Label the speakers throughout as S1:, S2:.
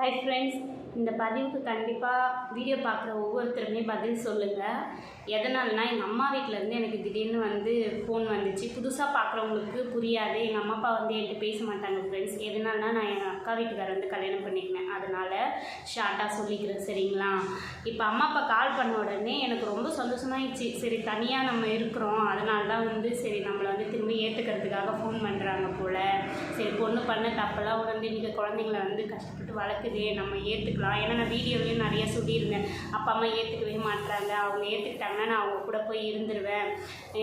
S1: Hi friends இந்த பதிவுக்கு கண்டிப்பாக வீடியோ பார்க்குற ஒவ்வொருத்தருமே பதில் சொல்லுங்கள் எதனால்னா எங்கள் அம்மா வீட்டிலேருந்து எனக்கு திடீர்னு வந்து ஃபோன் வந்துச்சு. புதுசாக பார்க்குறவங்களுக்கு புரியாது. எங்கள் அம்மா அப்பா வந்து என்கிட்ட பேச மாட்டாங்க ஃப்ரெண்ட்ஸ் எதனால்னா நான் எங்கள் அக்கா வீட்டுக்காரர் வந்து கல்யாணம் பண்ணிக்கினேன். அதனால் ஷார்ட்டாக சொல்லிக்கிறேன் சரிங்களா? இப்போ அம்மா அப்பா கால் பண்ண உடனே எனக்கு ரொம்ப சந்தோஷமாயிடுச்சு. சரி தனியாக நம்ம இருக்கிறோம். அதனால தான் வந்து சரி நம்மளை வந்து திரும்ப ஏற்றுக்கிறதுக்காக ஃபோன் பண்ணுறாங்க போல். சரி பொண்ணு பண்ண தப்பெல்லாம் உடனே நீங்கள் குழந்தைங்கள வந்து கஷ்டப்பட்டு இருக்குது நம்ம ஏற்றுக்கலாம் ஏன்னா நான் வீடியோலையும் நிறையா சொல்லியிருந்தேன். அப்பா அம்மா ஏற்றுக்கவே மாட்றாங்க. அவங்க ஏற்றுக்கிட்டாங்கன்னா நான் அவங்க கூட போய் இருந்துருவேன்.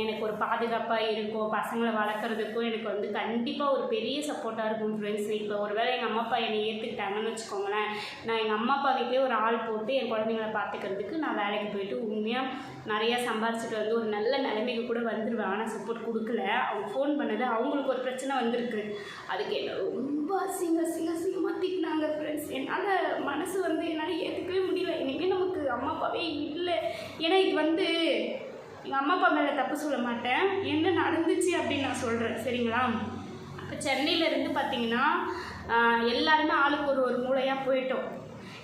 S1: எனக்கு ஒரு பாதுகாப்பாக இருக்கும். பசங்களை வளர்க்குறதுக்கும் எனக்கு வந்து கண்டிப்பாக ஒரு பெரிய சப்போர்ட்டாக இருக்கும் ஃப்ரெண்ட்ஸ் இப்போ ஒரு வேளை எங்கள் அம்மா அப்பா என்னை ஏற்றுக்கிட்டாங்கன்னு வச்சுக்கோங்களேன். நான் எங்கள் அம்மா அப்பா வீட்லேயே ஒரு ஆள் போட்டு என் குழந்தைங்கள பார்த்துக்கிறதுக்கு நான் வேலைக்கு போயிட்டு உண்மையாக நிறையா சம்பாரிச்சிட்டு வந்து ஒரு நல்ல நிலைமைக்கு கூட வந்துடுவேன் ஆனால் சப்போர்ட் கொடுக்கல. அவங்க ஃபோன் பண்ணது அவங்களுக்கு ஒரு பிரச்சனை வந்திருக்கு. அதுக்கு என்ன ரொம்ப அசிங்க அசிங்க அசிங்கமாக திட்டினாங்க ஃப்ரெண்ட்ஸ் என்னால் மனசு வந்து என்னால் ஏற்றுக்கவே முடியல. இனிமேல் நமக்கு அம்மா அப்பாவே இல்லை. ஏன்னா இது வந்து எங்கள் அம்மா அப்பா மேலே தப்பு சொல்ல மாட்டேன். என்ன நடந்துச்சு அப்படின்னு நான் சொல்கிறேன் சரிங்களா? இப்போ சென்னையிலேருந்து பார்த்தீங்கன்னா எல்லாருமே ஆளுக்கு ஒரு ஒரு மூலையாக போயிட்டோம்.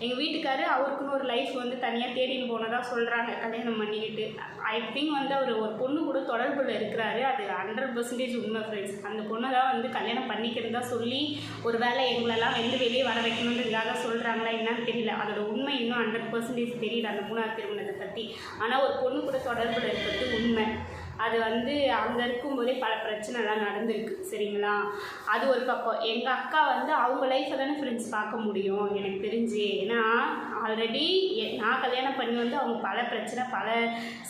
S1: எங்கள் வீட்டுக்காரு அவருக்குன்னு ஒரு லைஃப் வந்து தனியாக தேடின்னு போனதாக சொல்கிறாங்க கல்யாணம் பண்ணிக்கிட்டு. ஐ திங்க் வந்து அவர் ஒரு பொண்ணு கூட தொடர்பில் இருக்கிறாரு. அது ஹண்ட்ரட் பர்சன்டேஜ் உண்மை ஃப்ரெண்ட்ஸ் அந்த பொண்ணை தான் வந்து கல்யாணம் பண்ணிக்கிறதா சொல்லி ஒரு வேளை எங்களெல்லாம் வந்து வெளியே வர வைக்கணுன்றதுக்காக சொல்கிறாங்களா என்னன்னு தெரியல. அதோட உண்மை இன்னும் ஹண்ட்ரட் பர்சன்டேஜ் தெரியல அந்த மூணாவது திருமணத்தை பற்றி ஆனால் ஒரு பொண்ணு கூட தொடர்பில் இருக்கிறது உண்மை. அது வந்து அங்கே இருக்கும்போதே பல பிரச்சனைலாம் நடந்திருக்கு சரிங்களா? அது ஒரு பக்கம். எங்கள் அக்கா வந்து அவங்க லைஃப்பை தானே ஃப்ரெண்ட்ஸ் பார்க்க முடியும் எனக்கு தெரிஞ்சு. ஏன்னா ஆல்ரெடி நான் கல்யாணம் பண்ணி வந்து அவங்க பல பிரச்சனை பல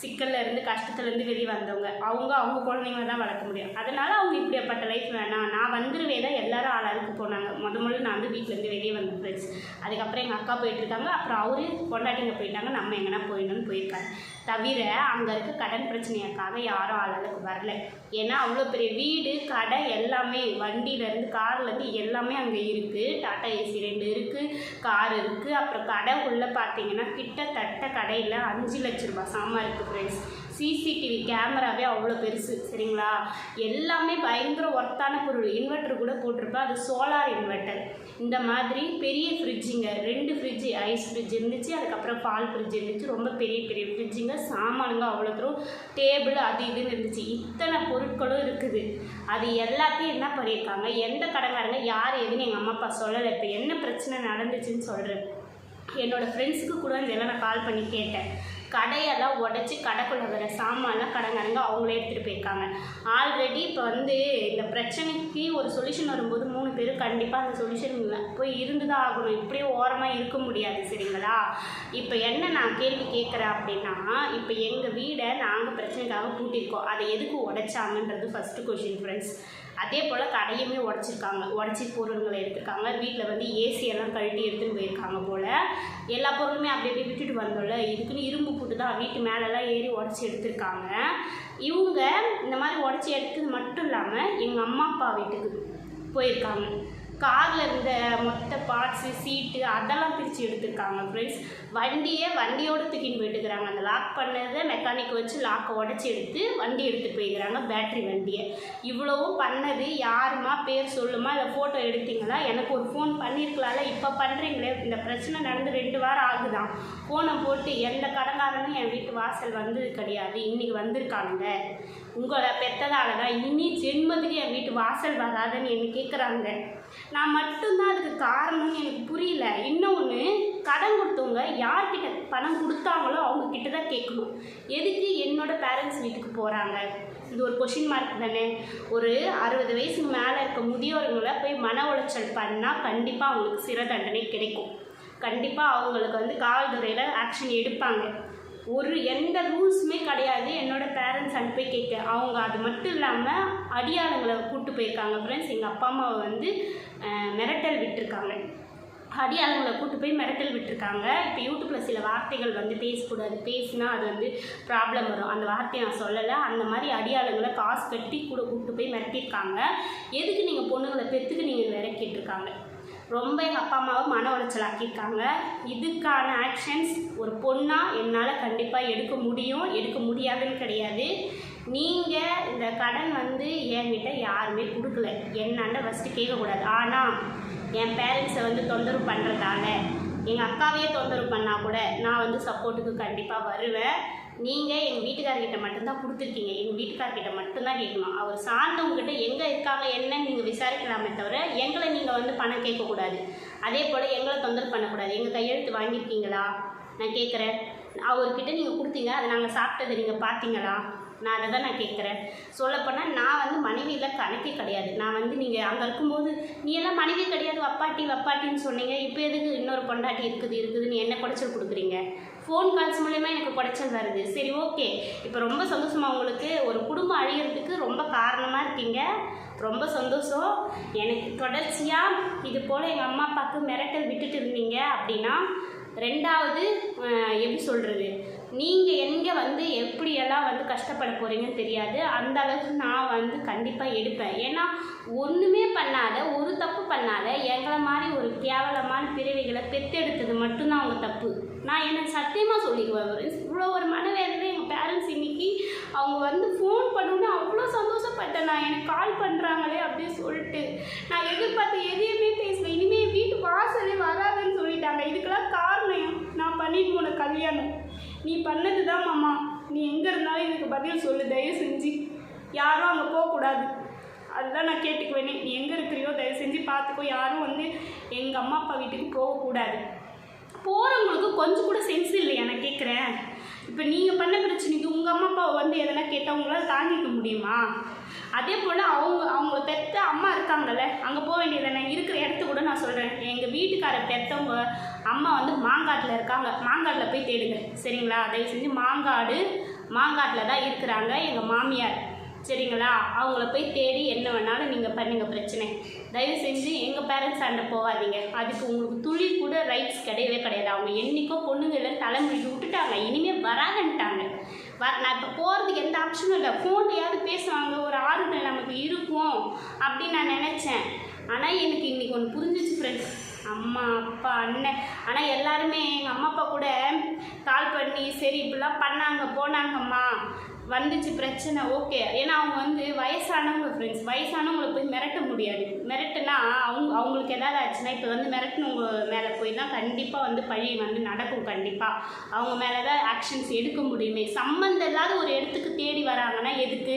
S1: சிக்கல்ல இருந்து கஷ்டத்துலேருந்து வெளியே வந்தவங்க. அவங்க அவங்க குழந்தைங்கள தான் வளர்க்க முடியும். அதனால் அவங்க இப்படியாப்பட்ட லைஃப் வேணாம். நான் வந்துருவேன் தான் எல்லாரும் ஆளாளுக்கு போனாங்க. முத முதல்ல நான் வந்து வீட்டிலேருந்து வெளியே வந்த ஃப்ரெண்ட்ஸ் அதுக்கப்புறம் எங்கள் அக்கா போயிட்டுருக்காங்க அப்புறம் அவரு கொண்டாட்டிங்க போயிட்டாங்க. நம்ம எங்கன்னா போயிடணும்னு போயிருக்காங்க தவிர அங்கே இருக்க கடன் பிரச்சனையாக்காக யாரும் அளவுக்கு வரல. ஏன்னா அவ்வளோ பெரிய வீடு கடை எல்லாமே வண்டியிலேருந்து கார்லேருந்து எல்லாமே அங்கே இருக்குது டாட்டா ஏசி ரெண்டு இருக்குது கார் இருக்குது அப்புறம் கடை உள்ளே பார்த்தீங்கன்னா கிட்டத்தட்ட கடையில் அஞ்சு லட்ச ரூபா சாமான் இருக்குது ஃப்ரெண்ட்ஸ் சிசிடிவி கேமராவே அவ்வளோ பெருசு சரிங்களா? எல்லாமே பயங்கர ஒர்த்தான பொருள். இன்வெர்ட்டர் கூட போட்டிருப்பேன். அது சோலார் இன்வெர்ட்டர் இந்த மாதிரி பெரிய ஃப்ரிட்ஜுங்க ரெண்டு ஃப்ரிட்ஜு ஐஸ் ஃப்ரிட்ஜ் இருந்துச்சு. அதுக்கப்புறம் பால் ஃப்ரிட்ஜ் இருந்துச்சு. ரொம்ப பெரிய பெரிய ஃப்ரிட்ஜுங்க சாமானுங்க அவ்வளோ தூரம் டேபிள் அது இதுன்னு இருந்துச்சு. இத்தனை பொருட்களும் இருக்குது. அது எல்லாத்தையும் என்ன பண்ணியிருக்காங்க? எந்த கடைக்காரங்க? யார் எதுன்னு எங்கள் அம்மா அப்பா சொல்லலை. இப்போ என்ன பிரச்சனை நடந்துச்சுன்னு சொல்கிறேன் என்னோடய ஃப்ரெண்ட்ஸுக்கு கூட இதெல்லாம் நான் கால் பண்ணி கேட்டேன். கடையெல்லாம் உடச்சி கடைக்குள்ள வர சாமான்லாம் கடைக்காரங்க அவங்களே எடுத்துகிட்டு போயிருக்காங்க. ஆல்ரெடி இப்போ வந்து இந்த பிரச்சனைக்கு ஒரு சொல்யூஷன் வரும்போது மூணு பேர் கண்டிப்பாக அந்த சொல்யூஷன் போய் இருந்து தான் ஆகணும். இப்படியே ஓரமாக இருக்க முடியாது சரிங்களா? இப்போ என்ன நான் கேள்வி கேட்குறேன் அப்படின்னா இப்போ எங்கள் வீடை நாங்கள் பிரச்சனைக்காக கூட்டியிருக்கோம். அதை எதுக்கு உடைச்சாங்கன்றது ஃபஸ்ட்டு கொஷின் ஃப்ரெண்ட்ஸ் அதே போல் கடையுமே உடச்சிருக்காங்க. உடச்சி பொருள்களை எடுத்திருக்காங்க. வீட்டில் வந்து ஏசி எல்லாம் கழட்டி எடுத்துன்னு போயிருக்காங்க போல். எல்லா பொருளுமே அப்படி அப்படியே விட்டுட்டு வந்தோம்ல. இதுக்குன்னு இரும்பு போட்டு தான் வீட்டு மேலெல்லாம் ஏறி உடச்சி எடுத்திருக்காங்க. இவங்க இந்த மாதிரி உடச்சி எடுத்தது மட்டும் இல்லாமல் எங்கள் அம்மா அப்பா வீட்டுக்கு போயிருக்காங்க. காரில் இருந்த மொத்த பார்ட்ஸு சீட்டு அதெல்லாம் பிரித்து எடுத்துருக்காங்க ஃப்ரெண்ட்ஸ் வண்டியை வண்டியோடு தூக்கின்னு போயிட்டுக்கிறாங்க அந்த லாக் பண்ணதை மெக்கானிக் வச்சு லாக்கை உடச்சி எடுத்து வண்டி எடுத்துகிட்டு போய்க்கிறாங்க பேட்ரி வண்டியை. இவ்வளவும் பண்ணது யாருமா? பேர் சொல்லுமா? இல்லை ஃபோட்டோ எடுத்தீங்களா? எனக்கு ஒரு ஃபோன் பண்ணியிருக்கலாம்ல இப்போ பண்ணுறீங்களே இந்த பிரச்சனை நடந்து ரெண்டு வாரம் ஆகுதான். ஃபோனை போட்டு எந்த கடங்காரனும் என் வீட்டு வாசல் வந்தது கிடையாது. இன்றைக்கி வந்திருக்காங்க உங்களை பெற்றதால தான் இனி ஜென்மத்துக்கு என் வீட்டு வாசல் வராதுன்னு என்ன கேட்குறாங்க நான் மட்டும்தான் அதுக்கு காரணம்னு எனக்கு புரியல. இன்னொன்று கடன் கொடுத்தவங்க யார்கிட்ட பணம் கொடுத்தாங்களோ அவங்க கிட்ட தான் கேட்கணும். எதுக்கு என்னோட பேரண்ட்ஸ் வீட்டுக்கு போகிறாங்க இது ஒரு கொஷின் மார்க் தானே. ஒரு அறுபது வயசுக்கு மேலே இருக்க முதியோர்களை போய் மன உளைச்சல் பண்ணால் கண்டிப்பாக அவங்களுக்கு சிறை தண்டனை கிடைக்கும். கண்டிப்பாக அவங்களுக்கு வந்து காவல்துறையில் ஆக்ஷன் எடுப்பாங்க. ஒரு எந்த ரூல்ஸுமே கிடையாது. என்னோடய பேரண்ட்ஸ் அனுப்பி கேட்க. அவங்க அது மட்டும் இல்லாமல் அடியாளுங்களை கூப்பிட்டு போயிருக்காங்க ஃப்ரெண்ட்ஸ் எங்கள் அப்பா அம்மாவை வந்து மிரட்டல் விட்டுருக்காங்க. அடியாளங்களை கூட்டு போய் மிரட்டல் விட்டுருக்காங்க. இப்போ யூடியூப்பில் சில வார்த்தைகள் வந்து பேசக்கூடாது. பேசினா அது வந்து ப்ராப்ளம் வரும். அந்த வார்த்தையை நான் சொல்லலை. அந்த மாதிரி அடியாளங்களை காசு கட்டி கூட கூப்பிட்டு போய் மிரட்டியிருக்காங்க. எதுக்கு நீங்கள் பொண்ணுங்களை பெற்றுக்கு நீங்கள் வேற கேட்டிருக்காங்க ரொம்ப எங்கள் அப்பா அம்மாவை மன உளைச்சல் ஆக்கியிருக்காங்க இதுக்கான ஆக்ஷன்ஸ் ஒரு பொண்ணாக என்னால் கண்டிப்பாக எடுக்க முடியும் எடுக்க முடியாதுன்னு கிடையாது. நீங்கள் இந்த கடன் வந்து என்கிட்ட யாருமே கொடுக்கல. என்னாண்ட ஃபஸ்ட்டு கேட்கக்கூடாது. ஆனால் என் பேரண்ட்ஸை வந்து தொந்தரவு பண்ணுறதால எங்கள் அக்காவையே தொந்தரவு பண்ணால் கூட நான் வந்து சப்போர்ட்டுக்கு கண்டிப்பாக வருவேன். நீங்கள் எங்கள் வீட்டுக்காரர்கிட்ட மட்டும்தான் கொடுத்துருக்கீங்க. எங்கள் வீட்டுக்காரர்கிட்ட மட்டும்தான் கேட்கணும். அவர் சார்ந்தவங்ககிட்ட எங்கே இருக்காங்க என்னன்னு நீங்கள் விசாரிக்கலாமே தவிர எங்களை நீங்கள் வந்து பணம் கேட்கக்கூடாது. அதே போல் எங்களை தொந்தரவு பண்ணக்கூடாது. எங்கள் கையெழுத்து வாங்கியிருக்கீங்களா? நான் கேட்குறேன். அவர்கிட்ட நீங்கள் கொடுத்தீங்க. அதை நாங்கள் சாப்பிட்டதை நீங்கள் பார்த்தீங்களா? நான் அதை தான் நான் கேட்குறேன். சொல்லப்போனால் நான் வந்து மனைவியில் கணக்கே கிடையாது. நான் வந்து நீங்கள் அங்கே இருக்கும்போது நீ எல்லாம் மனைவி கிடையாது வப்பாட்டி வப்பாட்டின்னு சொன்னீங்க. இப்போ எதுக்கு இன்னொரு பொண்டாட்டி இருக்குது இருக்குதுன்னு என்ன குடைச்சல் கொடுக்குறீங்க? ஃபோன் கால்ஸ் மூலயமா எனக்கு குடைச்சல் வருது. சரி ஓகே. இப்போ ரொம்ப சந்தோஷமாக உங்களுக்கு ஒரு குடும்பம் அழியிறதுக்கு ரொம்ப காரணமாக இருக்கீங்க. ரொம்ப சந்தோஷம். எனக்கு தொடர்ச்சியாக இது போல் எங்கள் அம்மா அப்பாவுக்கு மிரட்டல் விட்டுட்டு இருந்தீங்க அப்படின்னா ரெண்டாவது எப்படி சொல்கிறது நீங்கள் எங்கே வந்து எப்படியெல்லாம் வந்து கஷ்டப்பட போகிறீங்கன்னு தெரியாது. அந்த அளவுக்கு நான் வந்து கண்டிப்பாக எடுப்பேன். ஏன்னா ஒன்றுமே பண்ணாத ஒரு தப்பு பண்ணாத எங்களை மாதிரி ஒரு கேவலமான பிறவிகளை பெற்றெடுத்தது மட்டும்தான் அவங்க தப்பு. நான் என்ன சத்தியமாக சொல்லிக்குவேன் இவ்வளோ ஒரு மனவேதனை எங்கள் பேரண்ட்ஸ் இன்னைக்கு அவங்க வந்து ஃபோன் பண்ணோன்னே அவ்வளோ சந்தோஷப்பட்டேன். நான் எனக்கு கால் பண்ணுறாங்களே அப்படின்னு சொல்லிட்டு. நான் எதிர்பார்த்து எதையுமே பேசல. இனிமேல் வீட்டு வாசலே வராதுன்னு சொல்லிட்டாங்க. இதுக்கெல்லாம் காரணம் நான் பண்ணிட்டு போன கல்யாணம். நீ பண்ணது தான் மாமா. நீ எங்கே இருந்தாலும் எனக்கு பதில் சொல்லு தயவு செஞ்சு. யாரும் அங்கே போகக்கூடாது. அதுதான் நான் கேட்டுக்குவேனே. நீ எங்கே இருக்கிறியோ தயவு செஞ்சு பார்த்துக்கோ. யாரும் வந்து எங்கள் அம்மா அப்பா வீட்டுக்கு போகக்கூடாது. போகிறவங்களுக்கு கொஞ்சம் கூட சென்ஸ் இல்லையா? நான் கேட்குறேன் இப்போ நீங்கள் பண்ண பிரச்சனைக்கு உங்கள் அம்மா அப்பா வந்து எதனா கேட்டால் உங்களால் தாங்கிக்க முடியுமா? அதே போல் அவங்க அவங்க பெத்த அம்மா இருக்காங்கல்ல அங்கே போக வேண்டியதானே இருக்கிற இடத்த கூட நான் சொல்கிறேன் எங்கள் வீட்டுக்கார பெத்தவங்க அம்மா வந்து மாங்காட்டில் இருக்காங்க. மாங்காட்டில் போய் தேடுங்க. சரிங்களா? தயவு செஞ்சு மாங்காடு மாங்காட்டில் தான் இருக்கிறாங்க எங்கள் மாமியார். சரிங்களா? அவங்கள போய் தேடி என்ன வேணாலும் நீங்கள் பண்ணுங்கள் பிரச்சனை. தயவு செஞ்சு எங்கள் பேரண்ட்ஸ் சண்டை போகாதீங்க. அதுக்கு உங்களுக்கு துளி கூட ரைட்ஸ் கிடையவே கிடையாது. அவங்க என்னைக்கோ பொண்ணுங்களை தலைமுடிக்கு விட்டுட்டாங்க. இனிமேல் வராங்கன்ட்டாங்க வ நான் இப்போ போகிறதுக்கு எந்த ஆப்ஷனும் இல்லை. ஃபோன்லையாவது பேசுவாங்க. ஒரு ஆறுதல் நமக்கு இருக்கும் அப்படின்னு நான் நினச்சேன். ஆனால் எனக்கு இன்றைக்கி ஒன்று புரிஞ்சிச்சு ஃப்ரெண்ட்ஸ் அம்மா அப்பா அண்ணன். ஆனால் எல்லாருமே எங்கள் அம்மா அப்பா கூட கால் பண்ணி சரி இப்படிலாம் பண்ணாங்க போனாங்கம்மா. வந்துச்சு பிரச்சனை ஓகே ஏன்னா அவங்க வந்து வயசானவங்க ஃப்ரெண்ட்ஸ் வயசானவங்களை போய் மிரட்ட முடியாது. மிரட்டுனா அவங்க அவங்களுக்கு ஏதாவது ஆச்சுன்னா இப்போ வந்து மிரட்டினவங்க மேலே போய் தான் கண்டிப்பாக வந்து பழி வந்து நடக்கும் கண்டிப்பாக அவங்க மேலே தான் ஆக்ஷன்ஸ் எடுக்க முடியுமே. சம்மந்தம் இல்லாத ஒரு இடத்துக்கு தேடி வராங்கன்னா எதுக்கு?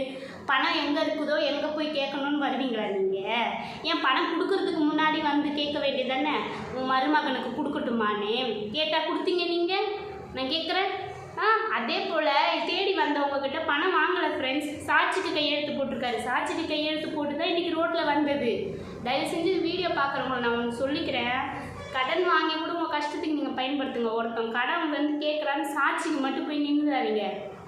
S1: பணம் எங்கே இருக்குதோ எங்கே போய் கேட்கணும்னு வருவீங்களா நீங்கள் ஏன் பணம் கொடுக்கறதுக்கு முன்னாடி வந்து கேட்க வேண்டியது தானே? உன் மருமகனுக்கு கொடுக்கட்டுமானே கேட்டால் கொடுத்தீங்க நீங்கள் நான் கேட்குறேன். வந்தவங்க கிட்ட பணம் வாங்கலை ஃப்ரெண்ட்ஸ் சாட்சிக்கு கையெழுத்து போட்டிருக்காரு. சாட்சிக்கு கையெழுத்து போட்டு தான் இன்றைக்கி ரோட்டில் வந்தது. தயவு செஞ்சு வீடியோ பார்க்குறவங்க நான் ஒன்று சொல்லிக்கிறேன். கடன் வாங்கி கூட உங்கள் கஷ்டத்துக்கு நீங்கள் பயன்படுத்துங்க. ஒருத்தன் கடன் வந்து கேட்குறான்னு சாட்சிக்கு மட்டும் போய் நின்றுறாதீங்க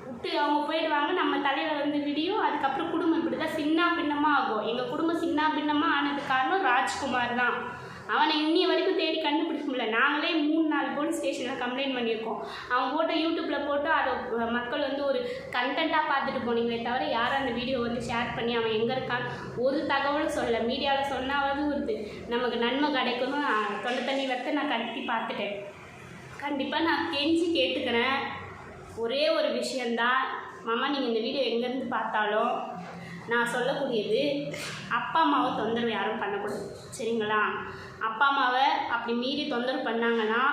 S1: விட்டு அவங்க போயிடுவாங்க. நம்ம தலையில் வந்து விடியும். அதுக்கப்புறம் குடும்பம் இப்படி தான் சின்ன பின்னமாக ஆகும். எங்கள் குடும்பம் சின்ன பின்னமாக ஆனது காரணம் ராஜ்குமார் தான். அவனை இன்னி வரைக்கும் தேடி கண்டுபிடிக்க முடியல. நாங்களே மூணு நாலு போலீஸ் ஸ்டேஷனில் கம்ப்ளைண்ட் பண்ணியிருக்கோம். அவன் போட்ட யூடியூப்பில் போட்டு அதை மக்கள் வந்து ஒரு கண்டென்ட்டாக பார்த்துட்டு போனீங்களே தவிர யாரும் அந்த வீடியோ வந்து ஷேர் பண்ணி அவன் எங்கே இருக்கான்? ஒரு தகவலும் சொல்ல மீடியாவில் சொன்னாவது ஒரு நமக்கு நன்மை கிடைக்கணும். அஹ், தொண்டை தண்ணி வைத்த நான் கட்டி பார்த்துட்டேன். கண்டிப்பாக நான் கெஞ்சி கேட்டுக்கிறேன். ஒரே ஒரு விஷயந்தான் மாமா நீங்கள் இந்த வீடியோ எங்கேருந்து பார்த்தாலும் நான் சொல்லக்கூடியது அப்பா அம்மாவை தொந்தரவு யாரும் பண்ணக்கூடாது. சரிங்களா? அப்பா அம்மாவை அப்படி மீறி தொந்தரவு பண்ணாங்கன்னா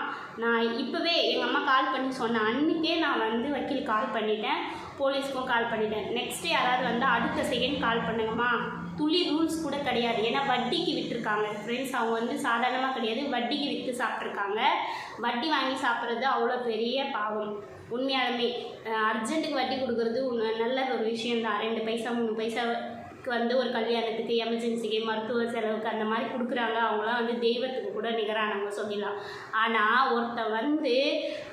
S1: நான் இப்போவே எங்கள் அம்மா கால் பண்ணி சொன்ன அன்றைக்கே நான் வந்து வக்கீல் கால் பண்ணிட்டேன். போலீஸ்க்கும் கால் பண்ணிட்டேன். நெக்ஸ்ட்டு யாராவது வந்து அடுத்த செகண்ட் கால் பண்ணுங்கம்மா. துளி ரூல்ஸ் கூட கிடையாது. ஏன்னா வட்டிக்கு விட்டுருக்காங்க. ஃப்ரெண்ட்ஸ் அவங்க வந்து சாதாரணமாக கிடையாது. வட்டிக்கு விற்று சாப்பிட்ருக்காங்க வட்டி வாங்கி சாப்பிட்றது அவ்வளோ பெரிய பாவம். உண்மையாலுமே அர்ஜென்ட்டுக்கு வட்டி கொடுக்குறது நல்ல ஒரு விஷயந்தான் ரெண்டு பைசா மூணு பைசாவுக்கு வந்து ஒரு கல்யாணத்துக்கு எமர்ஜென்சிக்கு மருத்துவ செலவுக்கு அந்த மாதிரி கொடுக்குறாங்க. அவங்களாம் வந்து தெய்வத்துக்கு கூட நிகரானவங்க சொல்லிடலாம். ஆனால் ஒருத்தன் வந்து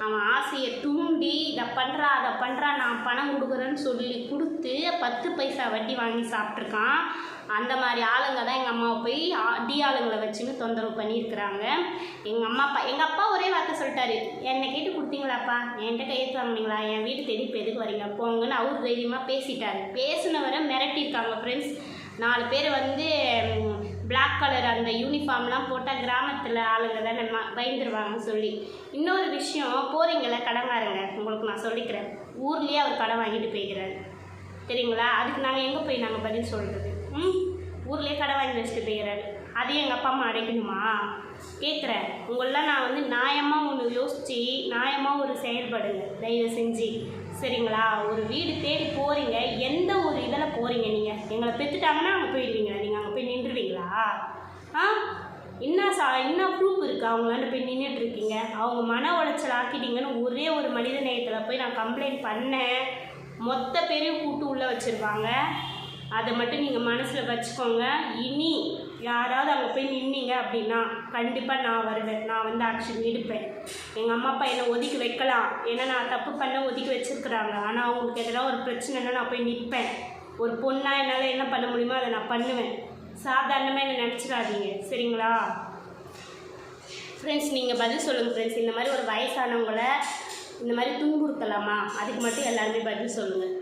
S1: அவன் ஆசையை தூண்டி இதை பண்ணுறா அதை பண்ணுறா நான் பணம் கொடுக்குறேன்னு சொல்லி கொடுத்து பத்து பைசா வட்டி வாங்கி சாப்பிட்ருக்கான். அந்த மாதிரி ஆளுங்க தான் எங்கள் அம்மாவை போய் டி ஆளுங்களை வச்சுன்னு தொந்தரவு பண்ணியிருக்கிறாங்க. எங்கள் அம்மா அப்பா எங்கள் அப்பா ஒரே வார்த்தை சொல்லிட்டாரு. என்னை கேட்டு கொடுத்தீங்களாப்பா? என்கிட்ட கையெழுத்து வாங்கினீங்களா? என் வீட்டு தேடி இப்போ எதுக்கு வரீங்க? போங்கன்னு அவர் தைரியமாக பேசிட்டாரு. பேசினவரை மிரட்டியிருக்காங்க ஃப்ரெண்ட்ஸ் நாலு பேர் வந்து பிளாக் கலர் அந்த யூனிஃபார்ம்லாம் போட்டால் கிராமத்தில் ஆளுங்க தானே ம- பயந்துருவாங்கன்னு சொல்லி. இன்னொரு விஷயம் போகிறீங்கள கடங்காருங்க. உங்களுக்கு நான் சொல்லிக்கிறேன். ஊர்லேயே அவர் கடன் வாங்கிட்டு போய்க்கிறாரு. சரிங்களா அதுக்கு நாங்கள் எங்கே போய் நாங்கள் பதில் சொல்கிறது ம்? ஊர்லேயே கடை வாங்கி வச்சுட்டு போயிடுறாரு அதையும் எங்கள் அப்பா அம்மா அடைக்கணுமா? கேட்குறேன் உங்களெலாம் நான் வந்து நியாயமாக ஒன்று யோசித்து நியாயமாக ஒரு செயல்படுங்க. தயவு செஞ்சு. சரிங்களா? ஒரு வீடு தேடி போகிறீங்க எந்த ஒரு இதில் போகிறீங்க நீங்கள் எங்களை பெற்றுட்டாங்கன்னா அங்கே போயிடுவீங்களா? நீங்கள் அங்கே போய் நின்றுவீங்களா? ஆ? என்ன சா என்ன ப்ரூஃப் இருக்குது அவங்களாண்ட போய் நின்றுட்டுருக்கீங்க அவங்க மன உளைச்சல் ஆக்கிட்டீங்கன்னு ஒரே ஒரு மனித நேயத்தில் போய் நான் கம்ப்ளைண்ட் பண்ணேன். மொத்த பேரையும் கூட்டு உள்ளே வச்சுருவாங்க. அதை மட்டும் நீங்கள் மனசில் வச்சுக்கோங்க. இனி யாராவது அங்கே போய் நின்னீங்க அப்படின்னா கண்டிப்பாக நான் வருவேன். நான் வந்து ஆக்ஷன் எடுப்பேன். எங்கள் அம்மா அப்பா என்னை ஒதுக்கி வைக்கலாம். ஏன்னா நான் தப்பு பண்ண ஒதுக்கி வச்சுருக்குறாங்க. ஆனால் அவங்களுக்கு எதனா ஒரு பிரச்சனைனா நான் போய் நிற்பேன் ஒரு பொண்ணாக என்னால் என்ன பண்ண முடியுமோ அதை நான் பண்ணுவேன். சாதாரணமாக என்னை நினச்சிடாதீங்க. சரிங்களா? ஃப்ரெண்ட்ஸ் நீங்கள் பதில் சொல்லுங்கள் ஃப்ரெண்ட்ஸ் இந்த மாதிரி ஒரு வயசானவங்கள இந்த மாதிரி துன்புறுத்தலாமா? அதுக்கு மட்டும் எல்லாருமே பதில் சொல்லுங்கள்